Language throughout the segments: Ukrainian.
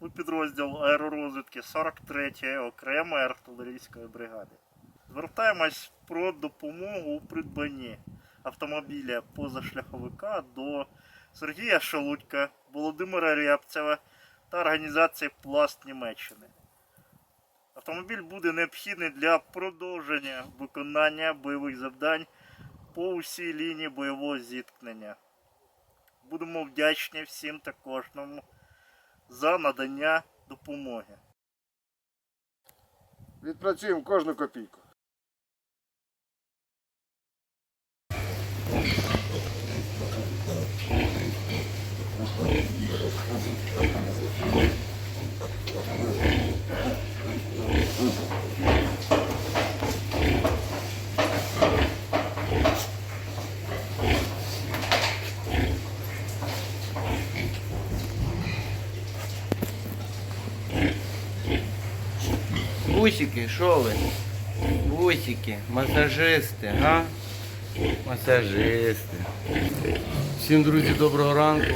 у підрозділ аеророзвідки 43-ї окремої артилерійської бригади. Звертаємось про допомогу у придбанні автомобіля позашляховика до Сергія Шелудька, Володимира Рябцева та організації Пласт Німеччини. Автомобіль буде необхідний для продовження виконання бойових завдань по усій лінії бойового зіткнення. Будемо вдячні всім та кожному за надання допомоги. Відпрацюємо кожну копійку. Бусики, що ви? Бусики, масажисти, га? Масажисти. Всім, друзі, доброго ранку.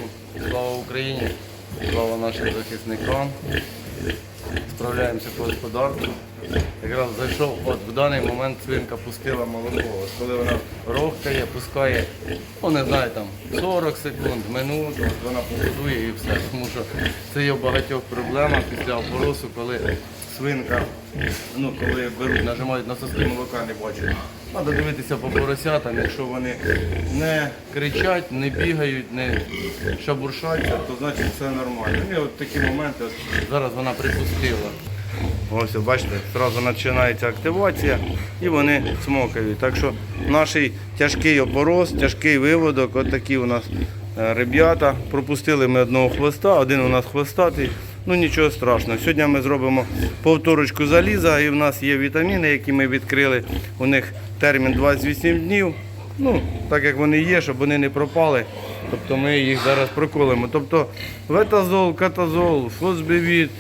Слава Україні! Слава нашим захисникам. Справляємося по господарству. Якраз зайшов, от в даний момент свинка пустила молоко. От коли вона рохкає, пускає, ну не знаю, там 40 секунд, минуту, вона погодує і все. Тому що це є в багатьох проблемах після опоросу, коли свинка, ну коли беруть, нажимають на соски молока, не бачать. Треба дивитися по поросятам, якщо вони не кричать, не бігають, не шабуршаться, то значить все нормально. І от такі моменти, зараз вона припустила. Ось, бачите, одразу починається активація і вони смокають. Так що наш тяжкий опорос, тяжкий виводок, от такі у нас е, ребята. Пропустили ми одного хвоста, один у нас хвостатий. Ну нічого страшного. Сьогодні ми зробимо повторочку заліза і в нас є вітаміни, які ми відкрили. У них термін 28 днів. Ну, так як вони є, щоб вони не пропали. Тобто ми їх зараз проколимо. Тобто ветазол, катазол, фосбивіт,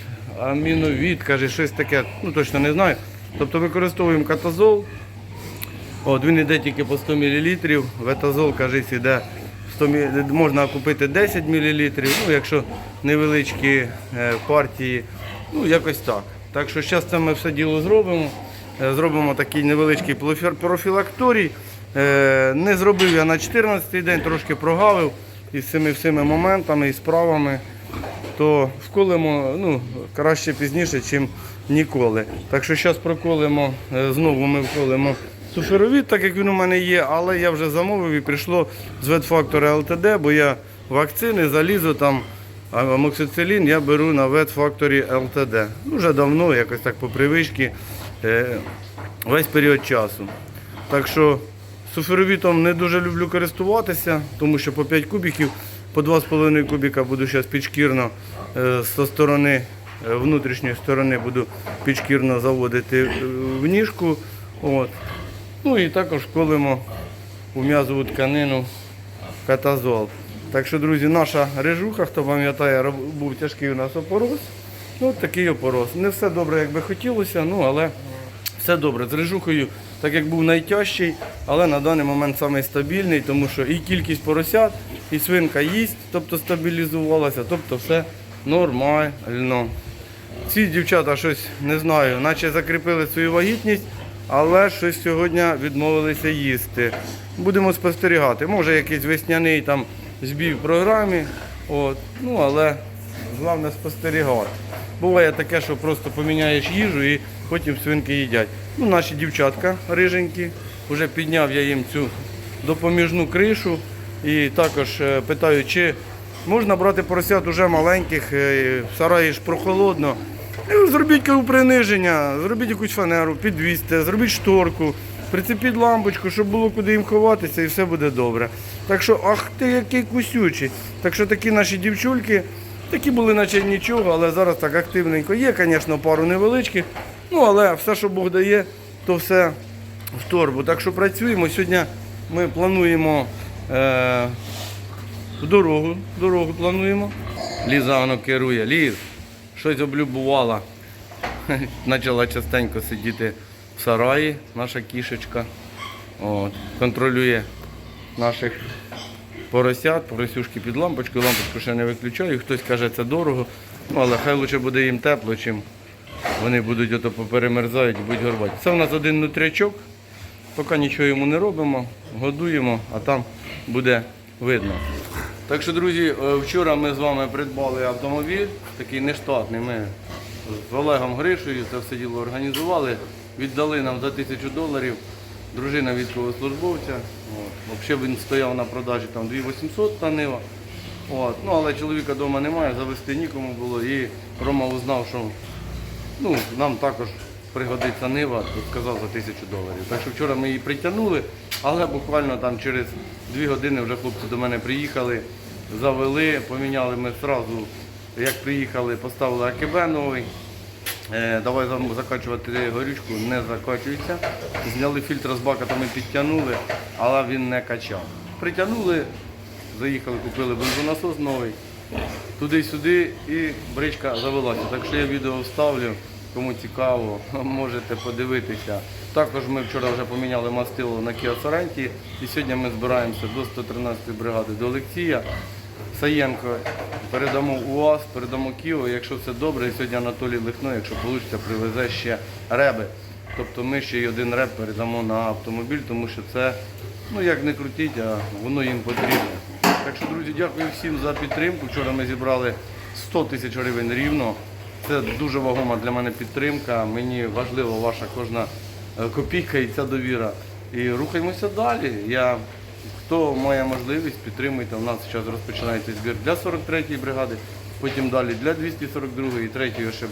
аміновід, каже, щось таке, ну точно не знаю. Тобто використовуємо катазол. От, він йде тільки по 100 мл. Ветазол, кажись, іде 100 мл, можна купити 10 мл, ну, якщо невеличкі е, партії, ну якось так. Так що зараз це ми все діло зробимо. Е, Зробимо такий невеличкий профілакторій. Е, Не зробив я на 14-й день, трошки прогавив із цими всіми моментами і справами то вколимо ну, краще пізніше, ніж ніколи. Так що зараз проколимо, знову ми вколимо суферовід, так як він у мене є, але я вже замовив і прийшло з ветфактора ЛТД, бо я вакцини, залізо там, амоксицилін я беру на ветфакторі ЛТД. Ну, Вже давно, якось так по привичці, е, весь період часу. Так що суферовітом не дуже люблю користуватися, тому що по 5 кубиків, по 2,5 кубіка буду зараз підшкірно е, зі сторони, е, внутрішньої сторони буду підшкірно заводити е, в ніжку. От. Ну і також колимо у м'язову тканину катазол. Так що, друзі, наша режуха, хто пам'ятає, був тяжкий у нас опорос. Ну, такий опорос. Не все добре, як би хотілося, ну але все добре. З режухою, так як був найтяжчий, але на даний момент самий стабільний, тому що і кількість поросят, і свинка їсть, тобто стабілізувалася, тобто все нормально. Ці дівчата щось не знаю, наче закріпили свою вагітність, але щось сьогодні відмовилися їсти. Будемо спостерігати. Може якийсь весняний там збій в програмі. От. Ну, але головне спостерігати. Буває таке, що просто поміняєш їжу і потім свинки їдять. Ну, наші дівчатка риженькі, вже підняв я їм цю допоміжну кришу. І також е, питаю, чи можна брати поросят уже маленьких, е, в сараї ж прохолодно. Ну, Зробіть приниження, зробіть якусь фанеру, підвісьте, зробіть шторку, прицепіть лампочку, щоб було куди їм ховатися і все буде добре. Так що, ах ти який кусючий. Так що такі наші дівчульки, такі були наче нічого, але зараз так активненько є, звісно, пару невеличких. Ну, але все, що Бог дає, то все в торбу. Так що працюємо. Сьогодні ми плануємо е, дорогу. Дорогу плануємо. Ліза воно керує. Ліз, щось облюбувала. Почала частенько сидіти в сараї, наша кішечка. От, контролює наших поросят, поросюшки під лампочкою, лампочку ще не виключаю. Хтось каже, це дорого. Ну, але хай лучше буде їм тепло, чим вони будуть ото поперемерзають і будуть горбати. Це в нас один нутрячок. Поки нічого йому не робимо, годуємо, а там буде видно. Так що, друзі, е, вчора ми з вами придбали автомобіль, такий нештатний. Ми з Олегом Гришею це все діло організували, віддали нам за тисячу доларів. Дружина військовослужбовця. Взагалі він стояв на продажі там 2800 та нива. От. Ну, але чоловіка вдома немає, завести нікому було. І Рома узнав, що ну, нам також пригодиться нива, сказав за тисячу доларів. Так що вчора ми її притягнули, але буквально там через дві години вже хлопці до мене приїхали, завели, поміняли ми одразу, як приїхали, поставили АКБ новий. Е, давай закачувати горючку, не закачується. Зняли фільтр з бака, то ми підтягнули, але він не качав. Притягнули, заїхали, купили бензонасос новий, туди-сюди і бричка завелася. Так що я відео вставлю, кому цікаво, можете подивитися. Також ми вчора вже поміняли мастило на Kia і сьогодні ми збираємося до 113 бригади до Олексія. Саєнко передамо УАЗ, передамо Кіо, якщо все добре, сьогодні Анатолій Лихно, якщо вийде, привезе ще реби. Тобто ми ще й один реб передамо на автомобіль, тому що це, ну як не крутіть, а воно їм потрібно. Так що, друзі, дякую всім за підтримку. Вчора ми зібрали 100 тисяч гривень рівно. Це дуже вагома для мене підтримка. Мені важлива ваша кожна е, копійка і ця довіра. І рухаємося далі. Я Хто має можливість, підтримуйте. У нас зараз розпочинається збір для 43-ї бригади, потім далі для 242-ї і 3-ї ОШБ.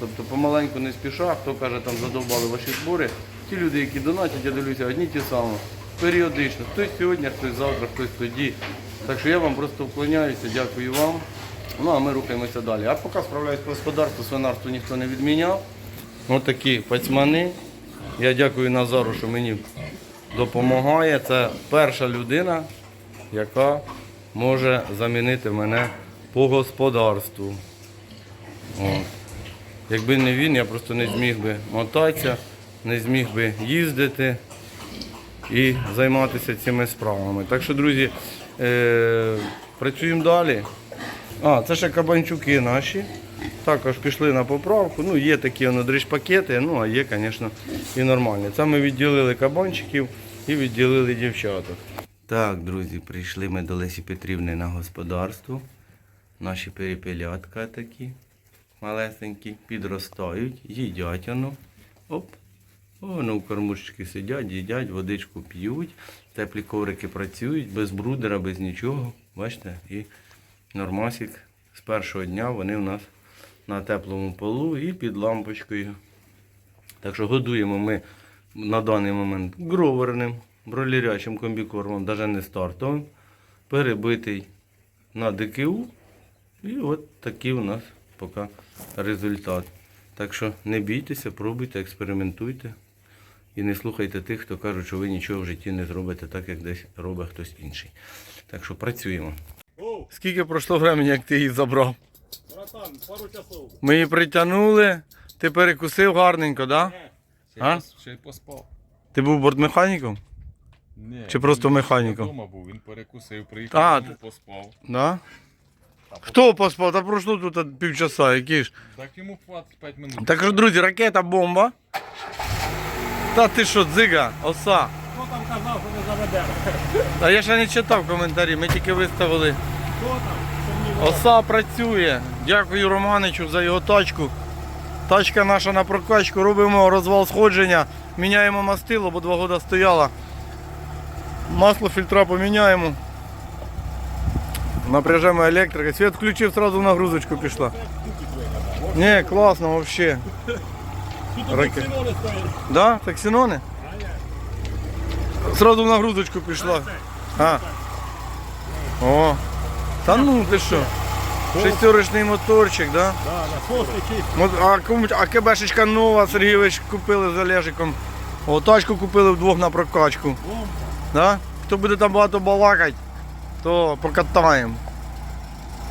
Тобто помаленьку не спіша, хто каже, там задовбали ваші збори. Ті люди, які донатять, я дивлюся, одні ті самі. Періодично. Хтось сьогодні, хтось завтра, хтось тоді. Так що я вам просто вклоняюся, дякую вам. Ну а ми рухаємося далі. А поки справляюсь по господарству, свинарство ніхто не відміняв. Ось такі пацьмани. Я дякую Назару, що мені допомагає. Це перша людина, яка може замінити мене по господарству. От. Якби не він, я просто не зміг би мотатися, не зміг би їздити і займатися цими справами. Так що, друзі, е- працюємо далі. А, це ще кабанчуки наші. Також пішли на поправку. Ну, є такі воно пакети, ну а є, звісно, і нормальні. Це ми відділили кабанчиків і відділили дівчаток. Так, друзі, прийшли ми до Лесі Петрівни на господарство. Наші перепелятка такі малесенькі, підростають, їдять воно. Оп. Воно в кормушечки сидять, їдять, водичку п'ють, теплі коврики працюють, без брудера, без нічого. Бачите? І нормасик. З першого дня вони у нас на теплому полу і під лампочкою. Так що годуємо ми на даний момент гроверним, бролірячим комбікормом, навіть не стартовим, перебитий на ДКУ. І от такий у нас поки результат. Так що не бійтеся, пробуйте, експериментуйте. І не слухайте тих, хто кажуть, що ви нічого в житті не зробите так, як десь робить хтось інший. Так що працюємо. Скільки пройшло времени, як ти її забрав? Братан, пару часов. Ми її притягнули, ти перекусив гарненько, так? Да? А? Ще й поспав. Ти був бортмеханіком? Ні, Чи просто він механіком? Вдома був, він перекусив, А, приїхав, ти- додому, поспав. Да? Хто поспав? Та пройшло тут півчаса, які ж. Так йому хватить 5 минут. Так що, друзі, ракета бомба. Та ти що, дзига, оса. Хто там казав, що не заведе? А я ще не читав коментарі, ми тільки виставили. Оса працює. Дякую Романичу за його тачку. Тачка наша на прокачку. Робимо розвал сходження, міняємо мастило, бо два роки стояла. Масло фільтра поміняємо. Напряжемо електрика. Світ включив, одразу нагрузочку пішла. Ні, класно взагалі. Тут Раке- синони стоять. Да? Таксінони? Сразу в нагрузочку пішла. А. О. Та ну ти що? Шестерочний моторчик, да? Да, да, а, кому, а кебешечка нова, Сергійович купили з Олежиком. О, тачку купили вдвох на прокачку. Да? Хто буде там багато балакати, то покатаємо.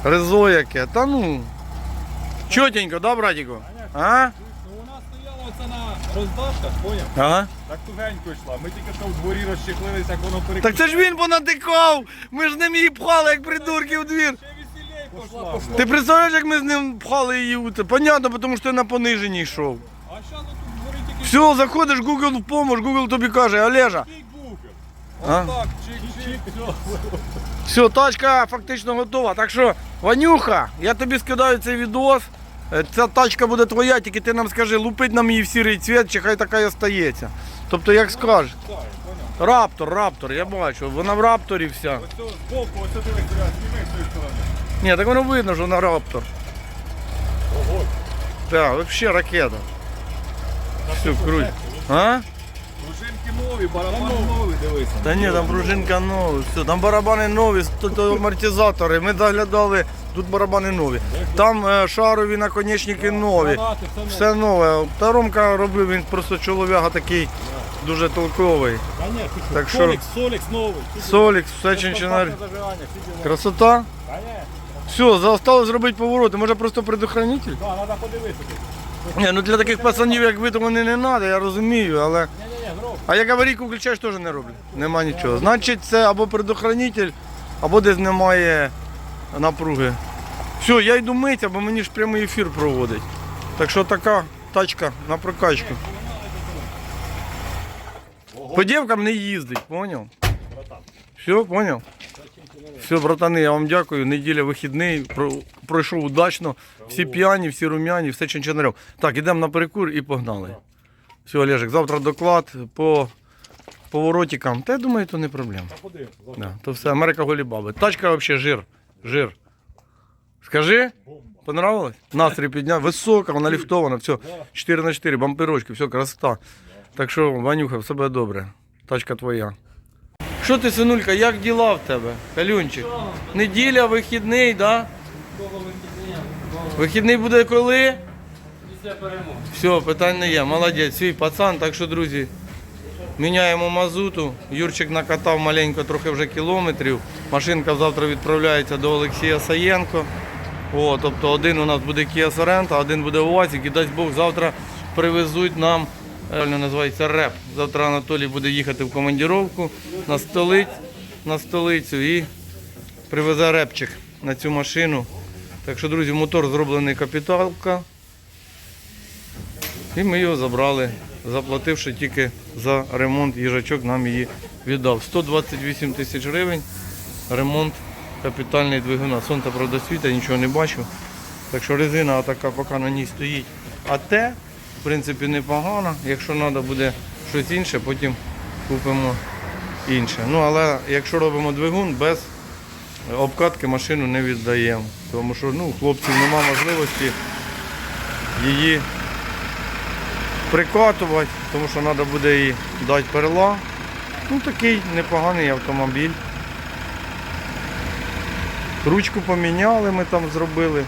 Резо яке. Та ну. Чотенько, да, братіку? А? Оце на роздашках, поняв? Ага. Так тугенько йшла. Ми тільки що в дворі розчехлилися, як воно перекусило. Так це ж він понатикав! Ми ж ним її пхали, як придурки в двір. Ще веселей Пошла, пошла. Ти представляєш, як ми з ним пхали її у це? Понятно, тому що ти на пониженій йшов. А зараз тут дворі тільки Все, заходиш, Google в помощь, Google тобі каже, Олежа. бухер. А? Отак, чик-чик, все. Все, тачка фактично готова. Так що, Ванюха, я тобі скидаю цей відос. Е, Ця тачка буде твоя, тільки ти нам скажи, лупить нам її в сірий цвіт, чи хай така і остається. Тобто, як скажеш. Раптор, раптор, я бачу, вона в рапторі вся. Ось цього збоку, ось з цієї сторони. Ні, так воно видно, що вона раптор. Ого. Так, взагалі ракета. Все, круть. А? Пружинки нові, барабан новий, дивися. Та ні, там пружинка нова, все, там барабани нові, тут амортизатори. Ми доглядали, тут барабани нові. Там е, шарові наконечники нові. Все нове. Та Ромка робив, він просто чолов'яга такий дуже толковий. Так що- Солікс, Солікс новий. Солікс, все чинчинар. Діла. Красота. Все, залишилось зробити повороти. Може просто предохранитель? Да, треба подивитися. Ні, ну для таких пацанів, як ви, то вони не треба, я розумію, але. А як аварійку включаєш, теж не роблю. Нема нічого. Значить, це або предохранитель, або десь немає напруги. Все, я йду митися, бо мені ж прямий ефір проводить. Так що така тачка на прокачку. По дівкам не їздить, поняв? Все, поняв? Все, братани, я вам дякую. Неділя вихідний, пройшов удачно. Всі п'яні, всі рум'яні, все чинчинарем. Так, ідемо на перекур і погнали. Все, Олежик, завтра доклад по поворотикам. Та я думаю, то не проблема. Да, то все, Америка голі баби. Тачка взагалі жир. Жир. Скажи, понравилось? Настрій підняв. Висока, вона ліфтована, все. 4 на 4, бамперочки, все, красота. Так що, Ванюха, все буде добре. Тачка твоя. Що ти, синулька, як діла в тебе? Калюнчик? Неділя, вихідний, да? Вихідний буде коли? Після перемоги. Все, питань не є. Молодець, свій пацан. Так що, друзі, міняємо мазуту. Юрчик накатав маленько трохи вже кілометрів. Машинка завтра відправляється до Олексія Саєнко. О, тобто один у нас буде Kia Sorento, один буде УАЗик. І дасть Бог, завтра привезуть нам, реально називається реп. Завтра Анатолій буде їхати в командіровку на, столиць, на столицю і привезе репчик на цю машину. Так що, друзі, мотор зроблений капіталка. І ми його забрали, заплативши тільки за ремонт. Їжачок нам її віддав. 128 тисяч гривень. Ремонт капітальний двигуна. Сонце правда світа, нічого не бачу. Так що резина така поки на ній стоїть. А те, в принципі, непогано. Якщо треба буде щось інше, потім купимо інше. Ну, але якщо робимо двигун, без обкатки машину не віддаємо. Тому що ну, хлопців немає можливості її прикатувати, тому що треба буде їй дати перла. Ну такий непоганий автомобіль. Ручку поміняли, ми там зробили.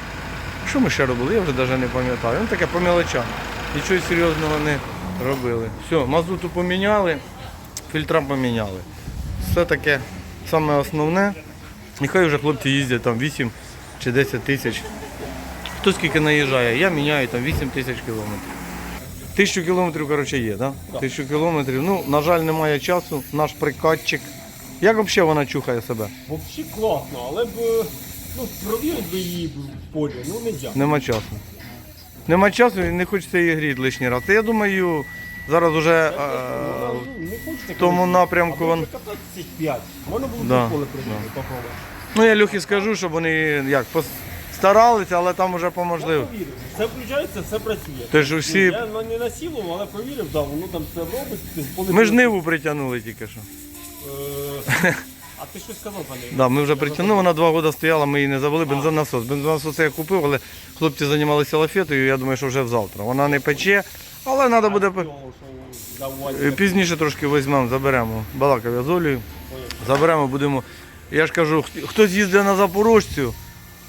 Що ми ще робили? Я вже навіть не пам'ятаю. Ну таке по мелочам. Нічого серйозного не робили. Все, мазуту поміняли, фільтра поміняли. Все таке саме основне. Нехай вже хлопці їздять там 8 чи 10 тисяч. Хто скільки наїжджає, я міняю там 8 тисяч кілометрів. Тисячу кілометрів, коротше, є, так? Да? Тисячу кілометрів. Ну, на жаль, немає часу. Наш прикатчик. Як взагалі вона чухає себе? Взагалі класно, але б ну, провірити би її в полі, ну не можна. Нема часу. Нема часу і не хочеться її гріти лишній раз. Та я думаю, зараз вже е, в тому напрямку. Вон... Можна було Да, поле да. Ну я Люхі скажу, щоб вони як старалися, але там вже по можливо. Провірив. Це включається, все працює. Ти ж усі- Я ну, не насілував, але провірив, да, воно там все робить. ти Ми ж ниву притягнули тільки що. Е, А ти щось сказав, пане? Да, ми вже притягнули, вона два роки стояла, ми її не забули. Бензонасос. Бензонасос я купив, але хлопці займалися лафетою, я думаю, що вже завтра. Вона не пече, але треба буде. Е, Пізніше трошки візьмемо, заберемо. Балакав я з Олею. Заберемо, будемо. Я ж кажу, хт- хтось їздить на Запорожцю,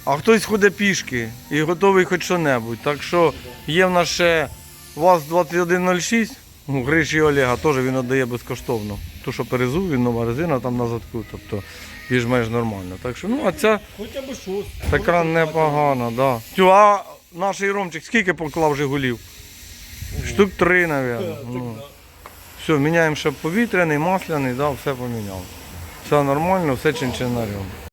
а хтось ходить пішки і готовий хоч що-небудь. Так що є в нас ще ВАЗ-2106, у Гриші Олега, теж він віддає безкоштовно. Ту, що перезув, він нова резина там на задку, тобто більш-менш нормально. Так що, ну, а ця Хоча б щось. така непогана, да. Тю, а наш Ромчик скільки поклав Жигулів? Штук три, мабуть. Ну. Все, міняємо ще повітряний, масляний, да, все поміняли. Все нормально, все чинчинарем.